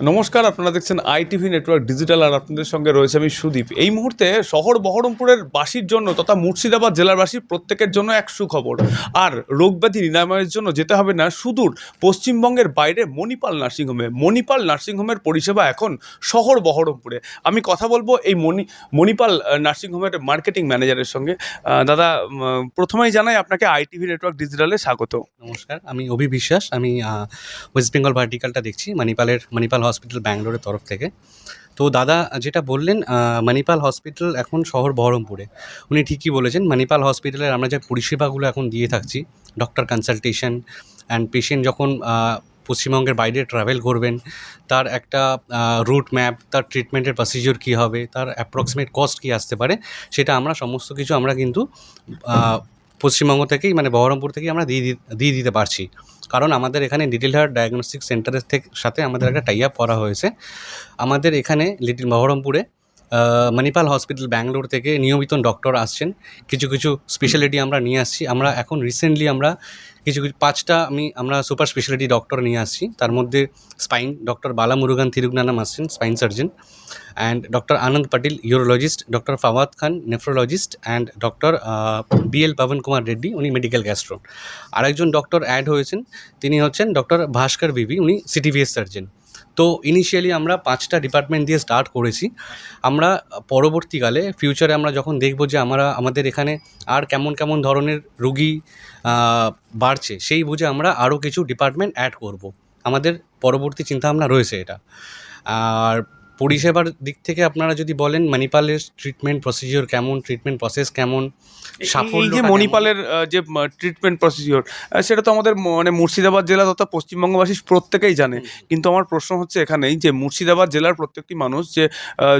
নমস্কার, আপনারা দেখছেন আইটিভি নেটওয়ার্ক ডিজিটাল আর আপনাদের সঙ্গে রয়েছে আমি সুদীপ। এই মুহূর্তে শহর বহরমপুরের বাসীর জন্য তথা মুর্শিদাবাদ জেলার বাসীর প্রত্যেকের জন্য এক সুখবর। আর রোগব্যাধি নিরাময়ের জন্য যেতে হবে না সুদূর, পশ্চিমবঙ্গের বাইরে মণিপাল নার্সিংহোমে। মণিপাল নার্সিংহোমের পরিষেবা এখন শহর বহরমপুরে। আমি কথা বলব এই মণি মণিপাল নার্সিংহোমের মার্কেটিং ম্যানেজারের সঙ্গে। দাদা প্রথমেই জানাই আপনাকে আইটিভি নেটওয়ার্ক ডিজিটালে স্বাগত। নমস্কার, আমি অভি বিশ্বাস। আমি ওয়েস্ট বেঙ্গল ভার্টিকালটা দেখছি, মণিপালের মণিপাল হসপিটাল ব্যাঙ্গালোরের তরফ থেকে। তো দাদা যেটা বললেন মণিপাল হসপিটাল এখন শহর বহরমপুরে। উনি ঠিকই বলেছেন মণিপাল হসপিটালের আমরা যে পরিষেবাগুলো এখন দিয়ে থাকছি ডক্টর কনসালটেশন অ্যান্ড পেশেন্ট যখন পশ্চিমবঙ্গের বাইরে ট্রাভেল করবেন, তার একটা রুট ম্যাপ তার ট্রিটমেন্টের প্রসিজিওর কী হবে, তার অ্যাপ্রক্সিমেট কস্ট কী আসতে পারে, সেটা আমরা সমস্ত কিছু আমরা কিন্তু পশ্চিমবঙ্গ থেকেই মানে বহরমপুর থেকেই আমরা দিয়ে দিয়ে দিতে পারছি। কারণ আমাদের এখানে লিটিল হার্ট ডায়াগনস্টিক সেন্টারের থেকে সাথে আমাদের একটা টাই আপ করা হয়েছে। আমাদের এখানে লিটিল মহরমপুরে মণিপাল হসপিটাল ব্যাঙ্গালোর থেকে নিয়মিত ডক্টর আসছেন। কিছু কিছু স্পেশালিটি আমরা নিয়ে আসছি। আমরা এখন রিসেন্টলি আমরা কিছু কিছু, পাঁচটা আমি, আমরা সুপার স্পেশালিটি ডক্টর নিয়ে আসছি। তার মধ্যে স্পাইন ডক্টর বালা মুরুগান থিরুগনানাম আসছেন spine surgeon and doctor Anand Patil urologist doctor Fawad Khan nephrologist and doctor B L Pavan Kumar Reddy, উনি মেডিকেল গ্যাস্ট্রো আরেকজন ডক্টর অ্যাড হয়েছেন, তিনি হচ্ছেন ডক্টর ভাস্কর বিবি, উনি সিটিভিএস সার্জন তো ইনিশিয়ালি আমরা পাঁচটা ডিপার্টমেন্ট দিয়ে স্টার্ট করেছি। আমরা পরবর্তীকালে ফিউচারে আমরা যখন দেখব যে আমরা, আমাদের এখানে আর কেমন কেমন ধরনের রুগী বাড়ছে, সেই বুঝে আমরা আরও কিছু ডিপার্টমেন্ট অ্যাড করব। আমাদের পরবর্তী চিন্তাভাবনা রয়েছে এটা। আর পরিষেবার দিক থেকে আপনারা যদি বলেন মণিপালের ট্রিটমেন্ট প্রসিজিওর কেমন ট্রিটমেন্ট প্রসেস কেমন এই সাফল্যটা যে মণিপালের যে ট্রিটমেন্ট প্রসিজিওর সেটা তো আমাদের মানে মুর্শিদাবাদ জেলা তথা পশ্চিমবঙ্গবাসী প্রত্যেকেই জানে। কিন্তু আমার প্রশ্ন হচ্ছে এখানেই যে মুর্শিদাবাদ জেলার প্রত্যেকটি মানুষ যে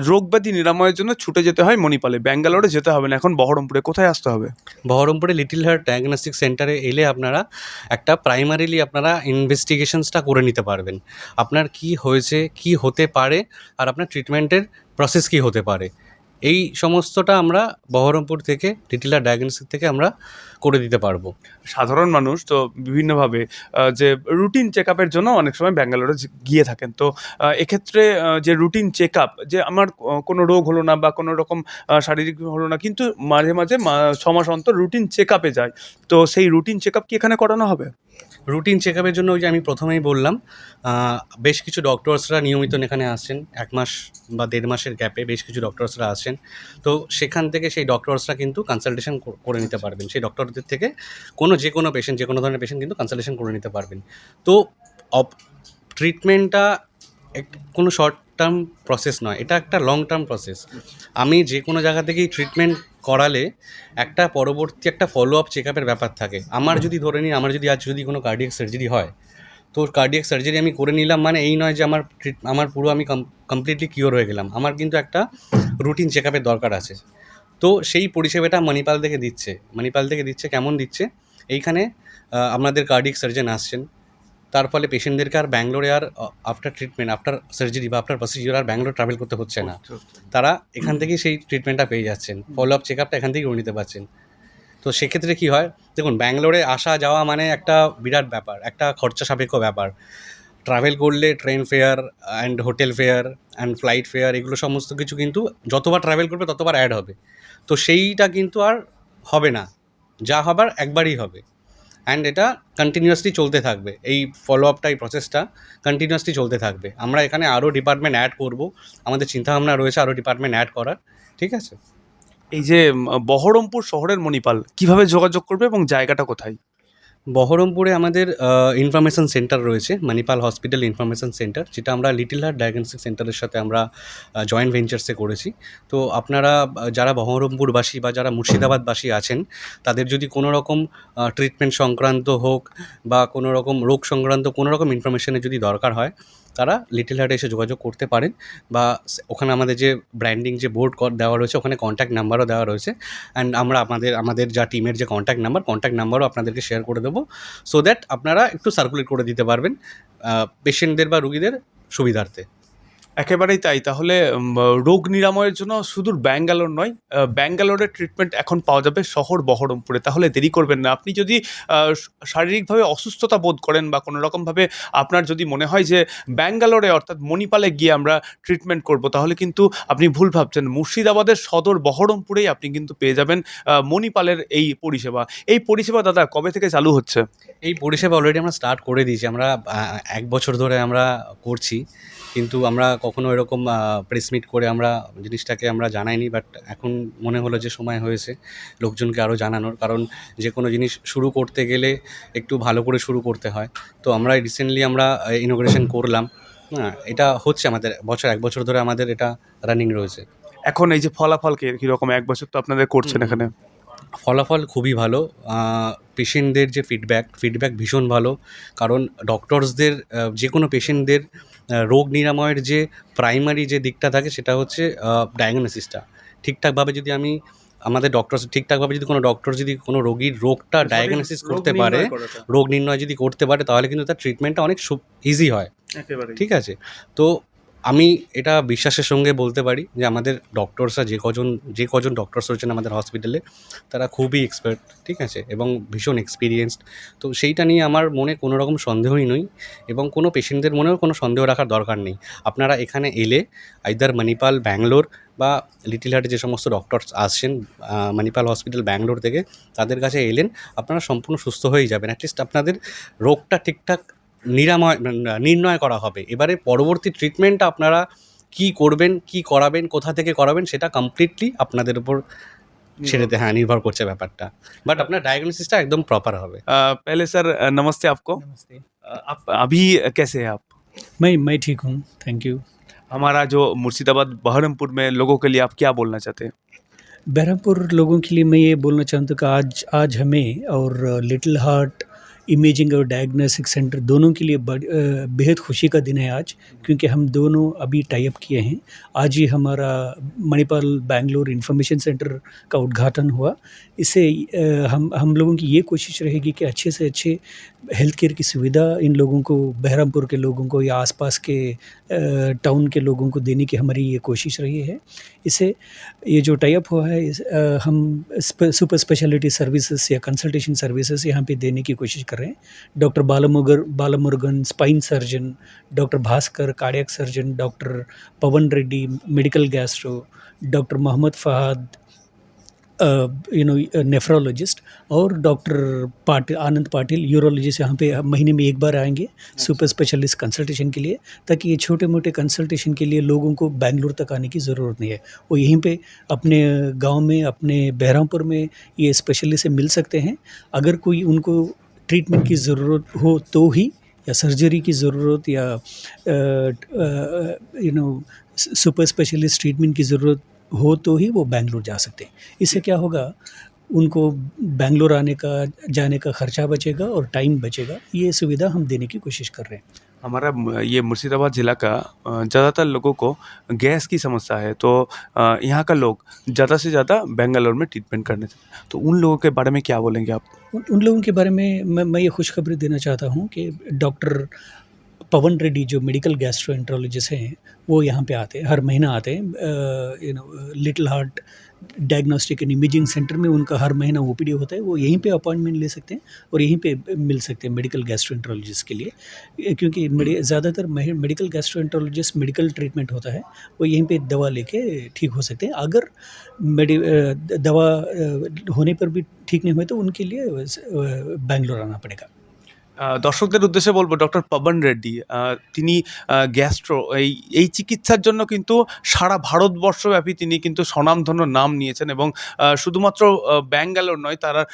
রোগব্যাধি নিরাময়ের জন্য ছুটে যেতে হয় মণিপালে। ব্যাঙ্গালোরে যেতে হবে না এখন বহরমপুরে কোথায় আসতে হবে? বহরমপুরে লিটিল হার্ট ডায়াগনস্টিক সেন্টারে এলে আপনারা একটা প্রাইমারিলি আপনারা ইনভেস্টিগেশনসটা করে নিতে পারবেন। আপনার কি হয়েছে কি হতে পারে আর আপনার ট্রিটমেন্টের প্রসেস কি হতে পারে? এই সমস্তটা আমরা বহরমপুর থেকে লিটিল হার্ট ডায়াগনস্টিক থেকে আমরা করে দিতে পারব। সাধারণ মানুষ তো বিভিন্নভাবে যে রুটিন চেক আপের জন্য অনেক সময় ব্যাঙ্গালোরে গিয়ে থাকেন। তো এক্ষেত্রে যে রুটিন চেক আপ যে আমার কোনো রোগ হলো না বা কোনো রকম শারীরিক হলো না, কিন্তু মাঝে মাঝে ছ মাস অন্তর রুটিন চেক আপে যায়। তো সেই রুটিন চেক আপ কি এখানে করানো হবে? রুটিন চেক আপের জন্য ওই যে আমি প্রথমেই বললাম বেশ কিছু ডক্টরসরা নিয়মিত এখানে আসছেন, এক মাস বা দেড় মাসের গ্যাপে বেশ কিছু ডক্টরসরা আসছেন। তো সেখান থেকে সেই ডক্টরসরা কিন্তু কনসালটেশন করে নিতে পারবেন। সেই ডক্টরদের থেকে কোনো যে কোনো পেশেন্ট যে কোনো ধরনের পেশেন্ট কিন্তু কনসালটেশন করে নিতে পারবেন। তো ট্রিটমেন্টটা কোনো শর্ট টার্ম প্রসেস নয়, এটা একটা লং টার্ম প্রসেস আমি যে কোনো জায়গা থেকেই ট্রিটমেন্ট করালে একটা পরবর্তী একটা ফলো আপ চেক আপের ব্যাপার থাকে। আমার যদি ধরে নিই আমার যদি আজ যদি কোনো কার্ডিয়াক সার্জারি হয়, তো কার্ডিয়াক সার্জারি আমি করে নিলাম মানে এই নয় যে আমার আমার পুরো আমি কমপ্লিটলি কিওর হয়ে গেলাম। আমার কিন্তু একটা রুটিন চেক আপের দরকার আছে। তো সেই পরিষেবাটা মণিপাল থেকে দিচ্ছে। মণিপাল থেকে দিচ্ছে, কেমন দিচ্ছে? এইখানে আপনাদের কার্ডিয়াক সার্জন আসছেন। তার ফলে পেশেন্টদেরকে আর ব্যাঙ্গালোরে আর আফটার ট্রিটমেন্ট আফটার সার্জারি বা আফটার প্রসিজিওর আর ব্যাঙ্গালোর ট্রাভেল করতে হচ্ছে না। তারা এখান থেকেই সেই ট্রিটমেন্টটা পেয়ে যাচ্ছেন। ফলো আপ চেক আপটা এখান থেকেই করে নিতে পারছেন। তো সেক্ষেত্রে কী হয়? দেখুন ব্যাঙ্গালোরে আসা যাওয়া মানে একটা বিরাট ব্যাপার একটা খরচা সাপেক্ষ ব্যাপার। ট্রাভেল করলে train fare and hotel fare and flight fare এগুলো সমস্ত কিছু কিন্তু যতবার ট্রাভেল করবে ততবার অ্যাড হবে। তো সেইটা কিন্তু আর হবে না। যা হবার একবারই হবে। অ্যান্ড এটা কন্টিনিউয়াসলি চলতে থাকবে। এই ফলো আপটা এই প্রসেসটা কন্টিনিউয়াসলি চলতে থাকবে। আমরা এখানে আরও ডিপার্টমেন্ট অ্যাড করব। আমাদের চিন্তাভাবনা রয়েছে আরও ডিপার্টমেন্ট অ্যাড করার। ঠিক আছে? এই যে বহরমপুর শহরের মণিপাল কীভাবে যোগাযোগ করবে এবং জায়গাটা কোথায়? বহরমপুরে আমাদের ইনফরমেশান সেন্টার রয়েছে মানিপাল হসপিটাল ইনফরমেশান সেন্টার যেটা আমরা লিটিল হার্ট ডায়াগনস্টিক সেন্টারের সাথে আমরা জয়েন্ট ভেঞ্চার্সে করেছি। তো আপনারা যারা বহরমপুরবাসী বা যারা মুর্শিদাবাদবাসী আছেন, তাদের যদি কোনো রকম ট্রিটমেন্ট সংক্রান্ত হোক বা কোনো রকম রোগ সংক্রান্ত কোনো রকম ইনফরমেশনের যদি দরকার হয় তারা লিটল হার্টে এসে যোগাযোগ করতে পারেন বা ওখানে আমাদের যে ব্র্যান্ডিং যে বোর্ড দেওয়া রয়েছে, ওখানে কন্ট্যাক্ট নাম্বারও দেওয়া রয়েছে। অ্যান্ড আমরা আমাদের আমাদের যা টিমের যে কন্ট্যাক্ট নাম্বার কন্ট্যাক্ট নাম্বারও আপনাদেরকে শেয়ার করে দেবো। সো দ্যাট আপনারা একটু সার্কুলেট করে দিতে পারবেন পেশেন্টদের বা রুগীদের সুবিধার্থে। একেবারেই তাই। তাহলে রোগ নিরাময়ের জন্য সুদূর ব্যাঙ্গালোর নয় ব্যাঙ্গালোরের ট্রিটমেন্ট এখন পাওয়া যাবে শহর বহরমপুরে। তাহলে দেরি করবেন না। আপনি যদি শারীরিকভাবে অসুস্থতা বোধ করেন বা কোনো রকমভাবে আপনার যদি মনে হয় যে ব্যাঙ্গালোরে অর্থাৎ মণিপালে গিয়ে আমরা ট্রিটমেন্ট করব, তাহলে কিন্তু আপনি ভুল ভাবছেন। মুর্শিদাবাদের সদর বহরমপুরেই আপনি কিন্তু পেয়ে যাবেন মণিপালের এই পরিষেবা। এই পরিষেবা দাদা, কবে থেকে চালু হচ্ছে? এই পরিষেবা অলরেডি আমরা স্টার্ট করে দিয়েছি। আমরা এক বছর ধরে আমরা করছি। কিন্তু আমরা কখনো এরকম প্রেস মিট করে আমরা জিনিসটাকে আমরা জানাইনি বাট এখন মনে হলো যে সময় হয়েছে লোকজনকে আরও জানানোর। কারণ যে কোনো জিনিস শুরু করতে গেলে একটু ভালো করে শুরু করতে হয়। তো আমরা রিসেন্টলি আমরা ইনোগ্রেশন করলাম। হ্যাঁ এটা হচ্ছে আমাদের বছর এক বছর ধরে আমাদের এটা রানিং রয়েছে। এখন এই যে ফলাফল কি- কীরকম? এক বছর তো আপনাদের করছেন এখানে। ফলাফল খুবই ভালো। পেশেন্টদের যে ফিডব্যাক ফিডব্যাক ভীষণ ভালো। কারণ ডক্টরসদের যে কোনো পেশেন্টদের রোগ নিরাময়ের যে প্রাইমারি যে দিকটা থাকে সেটা হচ্ছে ডায়াগনোসিসটা ঠিকঠাকভাবে যদি আমি আমাদের ডক্টর ঠিকঠাকভাবে যদি কোনো ডক্টর যদি কোনো রোগীর রোগটা ডায়াগনোসিস করতে পারে রোগ নির্ণয় যদি করতে পারে তাহলে কিন্তু তার ট্রিটমেন্টটা অনেক ইজি হয়। ঠিক আছে? তো আমি এটা বিশ্বাসের সঙ্গে বলতে পারি যে আমাদের ডক্টরসরা যে কজন যে কজন ডক্টরস রয়েছেন আমাদের হসপিটালে তারা খুবই এক্সপার্ট ঠিক আছে? এবং ভীষণ এক্সপিরিয়েন্সড তো সেইটা নিয়ে আমার মনে কোনো রকম সন্দেহই নই এবং কোনো পেশেন্টদের মনেও কোনো সন্দেহ রাখার দরকার নেই। আপনারা এখানে এলে আইদার মণিপাল ব্যাঙ্গালোর বা লিটিল হার্টে যে সমস্ত ডক্টরস আসছেন মণিপাল হসপিটাল ব্যাঙ্গালোর থেকে, তাদের কাছে এলেন, আপনারা সম্পূর্ণ সুস্থ হয়েই যাবেন। অ্যাটলিস্ট আপনাদের রোগটা ঠিকঠাক নিরাময় নির্ণয় করা হবে এবারে পরবর্তী ট্রিটমেন্টটা আপনারা কি করবেন কি করাবেন কোথা থেকে করাবেন সেটা কমপ্লিটলি আপনাদের উপর ছেড়েতে হ্যাঁ নির্ভর করছে ব্যাপারটা বাট আপনার ডায়াগনোসিসটা একদম প্রপার হবে अ, पहले सर अ, नमस्ते आपको नमस्ते अ, आप अभी कैसे हैं आप मैं मैं ठीक हूँ थैंक यू हमारा जो मुर्शिदाबाद बहरमपुर में लोगों के लिए आप क्या बोलना चाहते हैं बहरमपुर लोगों के लिए मैं ये बोलना चाहता हूँ कि आज आज हमें और लिटिल हार्ट इमेजिंग और डायग्नोस्टिक सेंटर दोनों के लिए बेहद खुशी का दिन है आज, क्योंकि हम दोनों अभी टाइप किए हैं। आज ही हमारा मणिपाल बैंगलोर इंफॉर्मेशन सेंटर का उद्घाटन हुआ। इससे हम हम लोगों की ये कोशिश रहेगी कि अच्छे से अच्छे हेल्थ केयर की सुविधा इन लोगों को बहरमपुर के लोगों को या आसपास के टाउन के लोगों को देने की हमारी ये कोशिश रही है। इसे ये जो टाइप हुआ है इस, अ, हम सुपर स्पेशलिटी सर्विसेज़ या कंसल्टेशन सर्विसेज़ यहाँ पे देने की कोशिश कर रहे हैं। Doctor Balamugar Balamurugan spine surgeon doctor Bhaskar cardiac surgeon doctor Pavan Reddy medical gastro doctor Mohammed Fahad you know nephrologist और डॉक्टर पाटिल आनंद पाटिल यूरोलॉजिस्ट यहाँ पे महीने में एक बार आएँगे सुपर स्पेशलिस्ट कंसल्टेशन के लिए ताकि ये छोटे मोटे कंसल्टेशन के लिए लोगों को बैंगलोर तक आने की ज़रूरत नहीं है। वो यहीं पे अपने गाँव में अपने बहरामपुर में ये स्पेशलिस्ट से मिल सकते हैं। अगर कोई उनको ट्रीटमेंट की ज़रूरत हो तो ही या सर्जरी की ज़रूरत या you know super specialist treatment की ज़रूरत हो तो ही वो बैंगलोर जा सकते हैं। इससे क्या होगा उनको बैंगलोर आने का जाने का खर्चा बचेगा और टाइम बचेगा। ये सुविधा हम देने की कोशिश कर रहे हैं। हमारा ये मुर्शिदाबाद ज़िला का ज़्यादातर लोगों को गैस की समस्या है तो यहाँ का लोग ज़्यादा से ज़्यादा बेंगलोर में ट्रीटमेंट करने थे तो उन लोगों के बारे में क्या बोलेंगे आप? उन, उन लोगों के बारे में मैं मैं ये खुशखबरी देना चाहता हूँ कि डॉक्टर पवन रेड्डी जो मेडिकल गैस्ट्रोएंट्रोलॉजिस्ट हैं, वो यहाँ पे आते हैं, हर महीना आते हैं you know little heart diagnostic and imaging centre में उनका हर महीना ओपीडी होता है, वो यहीं पे अपॉइंटमेंट ले सकते हैं और यहीं पे मिल सकते हैं मेडिकल गैस्ट्रोएंट्रोलॉजिस्ट के लिए। क्योंकि ज़्यादातर मेडिकल गैस्ट्रोएंट्रोलॉजिस्ट मेडिकल ट्रीटमेंट होता है, वो यहीं पे दवा लेके ठीक हो सकते हैं। अगर दवा होने पर भी ठीक नहीं हुए तो उनके लिए बैंगलोर आना पड़ेगा। দর্শকদের উদ্দেশ্যে বলবো ডক্টর পবন রেড্ডি আহ, তিনি গ্যাস্ট্রো এই এই চিকিৎসার জন্য কিন্তু সারা ভারতবর্ষব্যাপী তিনি কিন্তু স্বনামধন্য নাম নিয়েছেন এবং আহ, শুধুমাত্র আহ, ব্যাঙ্গালোর নয় তার আহ,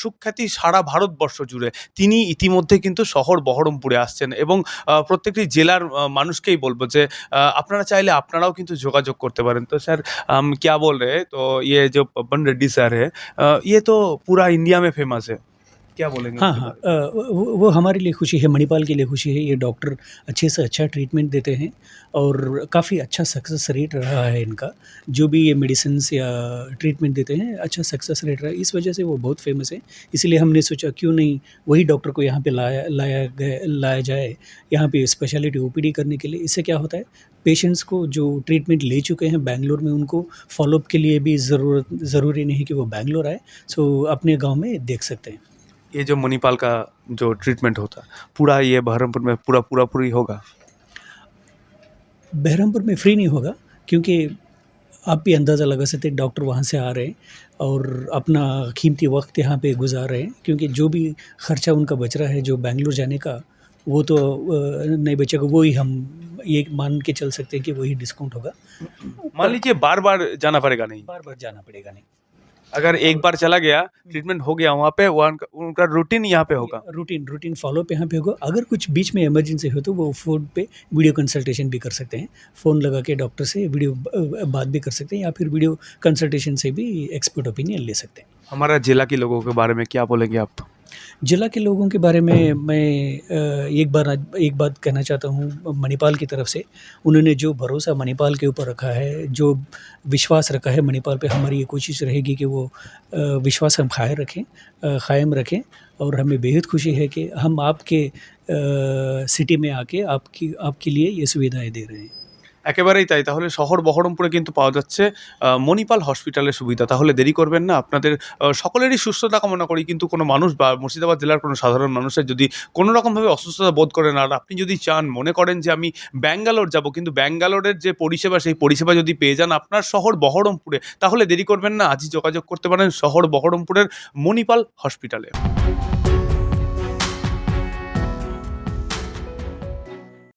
সুখ্যাতি সারা ভারতবর্ষ জুড়ে তিনি ইতিমধ্যে কিন্তু শহর বহরমপুরে আসছেন এবং আহ, প্রত্যেকটি জেলার আহ, মানুষকেই বলবো যে আহ, আপনারা চাইলে আপনারাও কিন্তু যোগাযোগ করতে পারেন তো স্যার हम क्या बोल रहे हैं तो ये जो पवन रेड्डी सर है अ, ये तो पूरा इंडिया में फेमस है क्या बोलेंगे हाँ हाँ? अ, वो वो हमारे लिए खुशी है मणिपाल के लिए खुशी है ये डॉक्टर अच्छे से अच्छा ट्रीटमेंट देते हैं और काफ़ी अच्छा सक्सेस रेट रहा है इनका। जो भी ये मेडिसिन या ट्रीटमेंट देते हैं अच्छा सक्सेस रेट रहा है। इस वजह से वो बहुत फ़ेमस है। इसलिए हमने सोचा क्यों नहीं वही डॉक्टर को यहाँ पर लाया लाया गया लाया जाए यहाँ पर स्पेशलिटी ओपीडी करने के लिए। इससे क्या होता है पेशेंट्स को जो ट्रीटमेंट ले चुके हैं बैंगलोर में उनको फॉलोअप के लिए भी ज़रूरत ज़रूरी नहीं कि वो बैंगलोर आए। सो अपने गाँव में देख सकते हैं। ये जो मणिपाल का जो ट्रीटमेंट होता है पूरा ये बहरमपुर में पूरा पूरा पूरी होगा? बहरमपुर में फ्री नहीं होगा क्योंकि आप भी अंदाज़ा लगा सकते डॉक्टर वहाँ से आ रहे हैं और अपना कीमती वक्त यहाँ पे गुजार रहे हैं क्योंकि जो भी खर्चा उनका बच रहा है जो बेंगलोर जाने का वो तो नहीं बचेगा वो ही हम ये मान के चल सकते हैं कि वही डिस्काउंट होगा। मान लीजिए बार बार जाना पड़ेगा नहीं। बार बार जाना पड़ेगा नहीं। अगर एक बार चला गया ट्रीटमेंट हो गया वहाँ पे वहाँ उनका- रूटीन यहाँ पे होगा। रूटीन रूटीन फॉलो यहाँ पे होगा। अगर कुछ बीच में इमरजेंसी हो तो वो फ़ोन पे वीडियो कंसल्टेशन भी कर सकते हैं। फ़ोन लगा के डॉक्टर से वीडियो बात भी कर सकते हैं या फिर वीडियो कंसल्टेशन से भी एक्सपर्ट ओपिनियन ले सकते हैं। हमारा जिला के लोगों के बारे में क्या बोलेंगे आप जिला के लोगों के बारे में मैं एक बार, एक बात कहना चाहता हूँ मणिपाल की तरफ़ से। उन्होंने जो भरोसा मणिपाल के ऊपर रखा है, जो विश्वास रखा है मणिपाल पे, हमारी ये कोशिश रहेगी कि वो विश्वास हम कायम रखें कायम रखें और हमें बेहद खुशी है कि हम आपके सिटी में आके आपकी, आपके लिए ये सुविधाएँ दे रहे हैं। একেবারেই তাই। তাহলে শহর বহরমপুরে কিন্তু পাওয়া যাচ্ছে মণিপাল হসপিটালের সুবিধা। তাহলে দেরি করবেন না, আপনাদের সকলেরই সুস্থতা কামনা করি, কিন্তু কোনো মানুষ বা মুর্শিদাবাদ জেলার কোনো সাধারণ মানুষের যদি কোনো রকমভাবে অসুস্থতা বোধ করেন, আর আপনি যদি চান, মনে করেন যে আমি ব্যাঙ্গালোর যাব, কিন্তু ব্যাঙ্গালোরের যে পরিষেবা, সেই পরিষেবা যদি পেয়ে যান আপনার শহর বহরমপুরে, তাহলে দেরি করবেন না, আজই যোগাযোগ করতে পারেন শহর বহরমপুরের মণিপাল হসপিটালে।